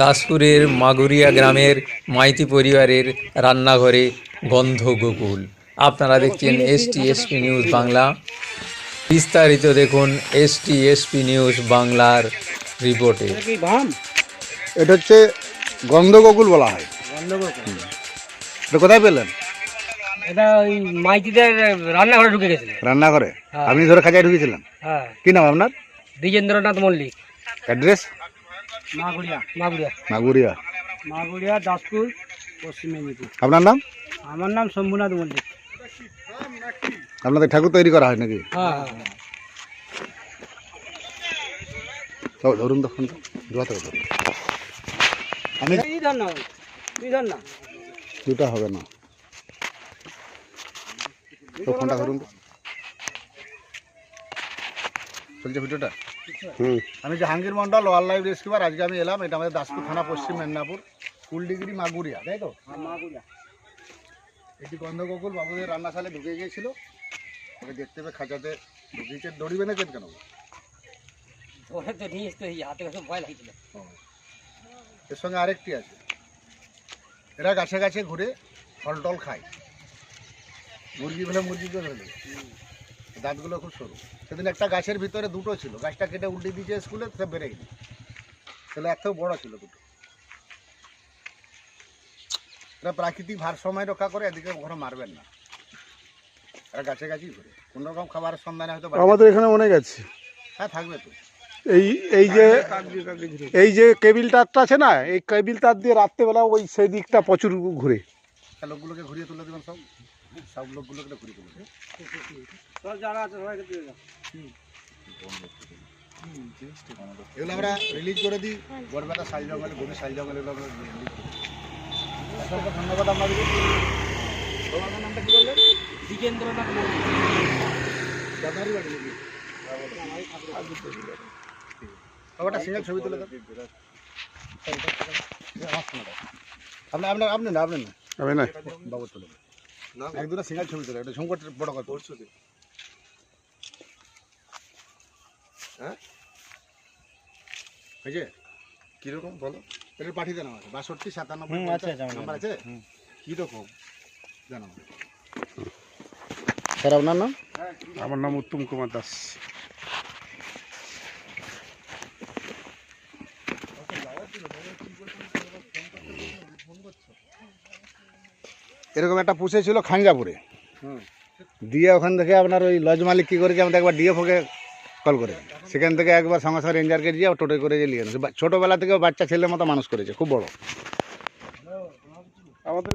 দাসপুরের মাগুরিয়া গ্রামের মাইতি পরিবারের রান্নাঘরে গন্ধ গোকুল। আপনারা দেখছেন এসটি এসপি নিউজ বাংলা। বিস্তারিত দেখুন এসটি এসপি নিউজ বাংলার রিপোর্টে। এটা হচ্ছে গন্ধগোকুল বলা হয়। এটা কোথায় পেলেন? এটা ওই মাইতিদের রান্নাঘরে ঢুকে গেছিল রান্নাঘরে? হ্যাঁ। আপনি ধরে খাঁচায় ঢুকেছিলেন? হ্যাঁ। কি নাম আপনার? দ্বিজেন্দ্রনাথ মল্লিক। অ্যাড্রেস? মাগুড়িয়া মাগুড়িয়া মাগুরিয়া। মাগুড়িয়া দাসপুর পশ্চিম মেদিনীপুর। আপনার নাম? আমার নাম শম্ভুনাথ মল্লিক। আপনাদের ঠাকুর তৈরি করা হয় নাকি? হ্যাঁ ধরুন তো ফোনটা ধরুন। আমি ধর না তুই ধর না। দুটা হবে না। তো ফোনটা ধরুন তো চলছে ভিডিওটা? হুম। আমি জাহাঙ্গীর মন্ডল ওয়াইল্ড লাইফ রেস্কিউবার আজকে আমি এলাম এটা আমাদের দাসপুর থানা পশ্চিম মেদিনীপুর কুলডিগিরি মাগুরিয়া তাই তো? মাগুড়িয়া এটি গন্ধগোকুল বাবুদের রান্নাশালে ঢুকে গিয়েছিল। ওকে দেখতে পেয়ে খাঁচাতে ঢুকিয়েছে। দড়ি বেঁধেছেন কেন? ওরা তো নিয়ে এসতে হাতে কাছে ভয় লাগছিল। এর সঙ্গে আরেকটি আছে। এরা গাছে গাছে ঘুরে ফল টল খায়। মুরগি ফেলে মুরগিকে দেবে। দাঁতগুলো খুব সরু। সেদিন একটা গাছের ভিতরে দুটো ছিল। গাছটা কেটে উল্টে দিয়েছে স্কুলে সে বেড়ে গেছে। তাহলে একটাও বড় ছিল দুটো। এরা প্রাকৃতিক ভারসাম্য রক্ষা করে এদিকে ওখানে মারবেন না। এরা গাছে গাছেই ঘুরে। কোনো রকম খাবারের সন্ধানে হয়তো আমাদের এখানে অনেক আছে। হ্যাঁ থাকবে তো। এই এই যে এই যে কেবিল তারটা আছে না এই কেবিল তার দিয়ে রাত্রেবেলা ওই সেই দিকটা প্রচুর ঘুরে। তা লোকগুলোকে ঘুরিয়ে তুলে দেবেন সব। সব লোকগুলোকে ঘুরিয়ে তুলে দেবেন সব যারা আছে সবাইকে দিয়ে দাও এগুলো আমরা রিলিজ করে দিই। গড়বেতা শাল জঙ্গলে গভীর শাল জঙ্গলে এগুলো আমরা রিলিজ করি অসংখ্য ধন্যবাদ আপনাদের তোমার নামটা কি বললেন? দ্বিজেন্দ্রনাথ মল্লিক দাদারই বাড়ি নাকি? একটা সিঙ্গেল ছবি তুলে আপনি আপনার আপনি না আপনি না। হবে না। বাবু তুলে। এক দুটো সিঙ্গেল ছবি তোলে এটা সংকট বড় কথা। পরশু দিন। হ্যাঁ? হয়েছে কীরকম বলো? এটা পাঠিয়ে দেন আমাকে। বাষট্টি সাতানব্বই নাম্বার আছে। কীরকম? জানো স্যার আপনার নাম? আমার নাম উত্তম কুমার দাস। এরকম একটা পুষে ছিল খাঞ্জাপুরে। দিয়ে ওখান থেকে আপনার ওই লজ মালিক কী করেছে, আমাদের একবার ডিএফওকে কল করে সেখান থেকে একবার সঙ্গে সঙ্গে রেঞ্জারকে দিয়ে টোটো করে যে নিয়ে ছোটোবেলা থেকে বাচ্চা ছেলের মতো মানুষ করেছে, খুব বড়। আমাদের